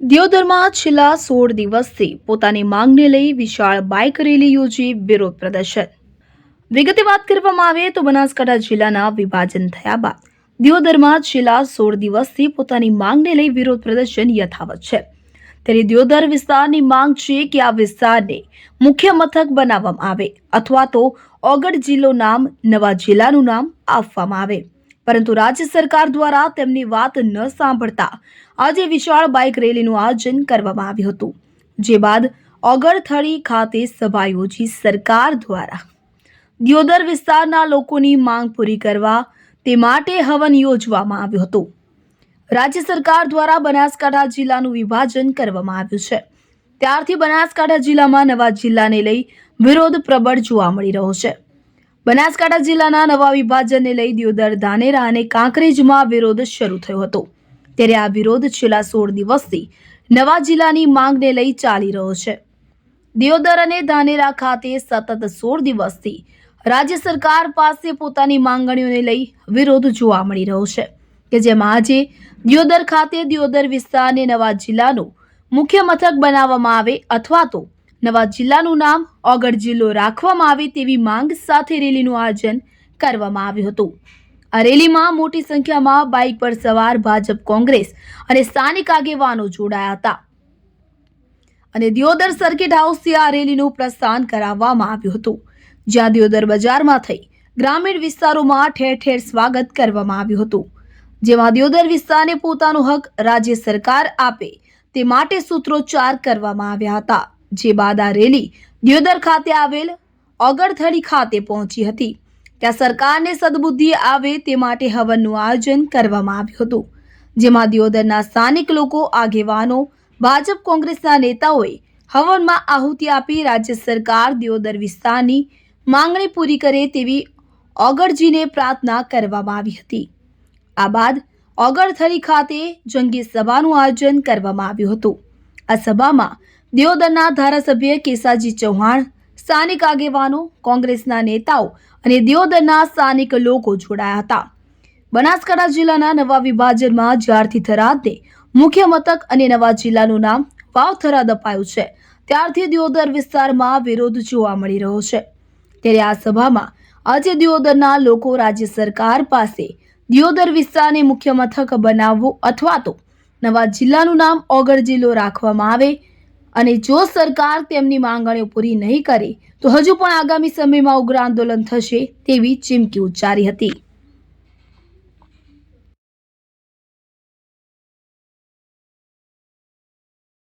દિયોદરમાં છેલ્લા સોળ દિવસથી પોતાની માંગને લઈ વિશાળ બાઇક રેલી યોજી વિરોધ પ્રદર્શન. વિગતે વાત કરવામાં આવે તો બનાસકાંઠા જિલ્લાના વિભાજન થયા બાદ દિયોદરમાં છેલ્લા સોળ દિવસથી પોતાની માંગને લઈ વિરોધ પ્રદર્શન યથાવત છે. ત્યારે દિયોદર વિસ્તારની માંગ છે કે આ વિસ્તારને મુખ્ય મથક બનાવવામાં આવે અથવા તો ઓગડ જિલ્લો નામ નવા જિલ્લાનું નામ આપવામાં આવે. પરંતુ રાજ્ય સરકાર દ્વારા તેમની વાત ન સાંભળતા આજે વિશાળ બાઇક રેલીનું આયોજન કરવામાં આવ્યું હતું. જે બાદ ઓગળથળી ખાતે સભા યોજી સરકાર દ્વારા. દિયોદર વિસ્તારના લોકોની માંગ પૂરી કરવા તે માટે હવન યોજવામાં આવ્યું હતું. રાજ્ય સરકાર દ્વારા બનાસકાંઠા જિલ્લાનું વિભાજન કરવામાં આવ્યું છે. ત્યારથી બનાસકાંઠા જિલ્લામાં નવા જિલ્લાને લઈ વિરોધ પ્રબળ જોવા મળી રહ્યો છે. બનાસકાંઠા જિલ્લાના નવા વિભાજનને લઈ દિયોદર, ધાનેરા અને કાંકરેજમાં વિરોધ શરૂ થયો હતો. ત્યારે આ વિરોધ છેલ્લા સોળ દિવસથી નવા જિલ્લાની માંગને લઈ ચાલી રહ્યો છે. દિયોદર અને ધાનેરા ખાતે સતત સોળ દિવસથી રાજ્ય સરકાર પાસે પોતાની માંગણીઓને લઈ વિરોધ જોવા મળી રહ્યો છે કે જેમાં આજે દિયોદર ખાતે દિયોદર વિસ્તારને નવા જિલ્લાનું મુખ્ય મથક બનાવવામાં આવે અથવા તો નવા જિલ્લાનું નામ ઓગળ જિલ્લો રાખવામાં આવે તેવી માંગ સાથે રેલીનું આયોજન કરવામાં આવ્યું હતું. આ રેલીમાં મોટી સંખ્યામાં બાઇક પર સવાર ભાજપ કોંગ્રેસ અને સ્થાનિક આગેવાનો જોડાયા હતા. અને દિયોદર સર્કિટ હાઉસથી આ રેલીનું પ્રસ્થાન કરાવવામાં આવ્યું હતું. જ્યાં દિયોદર બજારમાં થઈ ગ્રામીણ વિસ્તારોમાં ઠેર ઠેર સ્વાગત કરવામાં આવ્યું હતું. જેમાં દિયોદર વિસ્તારને પોતાનો હક રાજ્ય સરકાર આપે તે માટે સૂત્રોચ્ચાર કરવામાં આવ્યા હતા. જે બાદ આ રેલી દિયોદર ખાતે આવેલ ઓગળથળી ખાતે પહોંચી હતી. ત્યાં સરકારને સદબુદ્ધિ આવે તે માટે હવનનું આયોજન કરવામાં આવ્યું હતું. જેમાં દિયોદરના સ્થાનિક લોકો, આગેવાનો, ભાજપ કોંગ્રેસના નેતાઓએ હવનમાં આહુતિ આપી રાજ્ય સરકાર દિયોદર વિસ્તારની માંગણી પૂરી કરે તેવી ઓગળજીને પ્રાર્થના કરવામાં આવી હતી. આ બાદ ઓગળથળી ખાતે જંગી સભાનું આયોજન કરવામાં આવ્યું હતું. આ સભામાં દિયોદરના ધારાસભ્ય કેસાજી ચૌહાણ, સ્થાનિક આગેવાનો, કોંગ્રેસના નેતાઓ અને દિયોદરના સ્થાનિક લોકો જોડાયા હતા. બનાસકાંઠા જિલ્લાના નવા વિભાજનમાં જ્યારથી થરાદને મુખ્ય મથક અને નવા જિલ્લાનું નામ વાવ થરાદ અપાયું છે, ત્યારથી દિયોદર વિસ્તારમાં વિરોધ જોવા મળી રહ્યો છે. ત્યારે આ સભામાં આજે દિયોદરના લોકો રાજ્ય સરકાર પાસે દિયોદર વિસ્તારને મુખ્ય મથક બનાવવું અથવા તો નવા જિલ્લાનું નામ ઓગળ જિલ્લો રાખવામાં આવે અને જો સરકાર તેમની માંગણીઓ પૂરી નહીં કરે, તો હજુ પણ આગામી સમયમાં ઉગ્ર આંદોલન થશે તેવી ચીમકી ઉચ્ચારી હતી.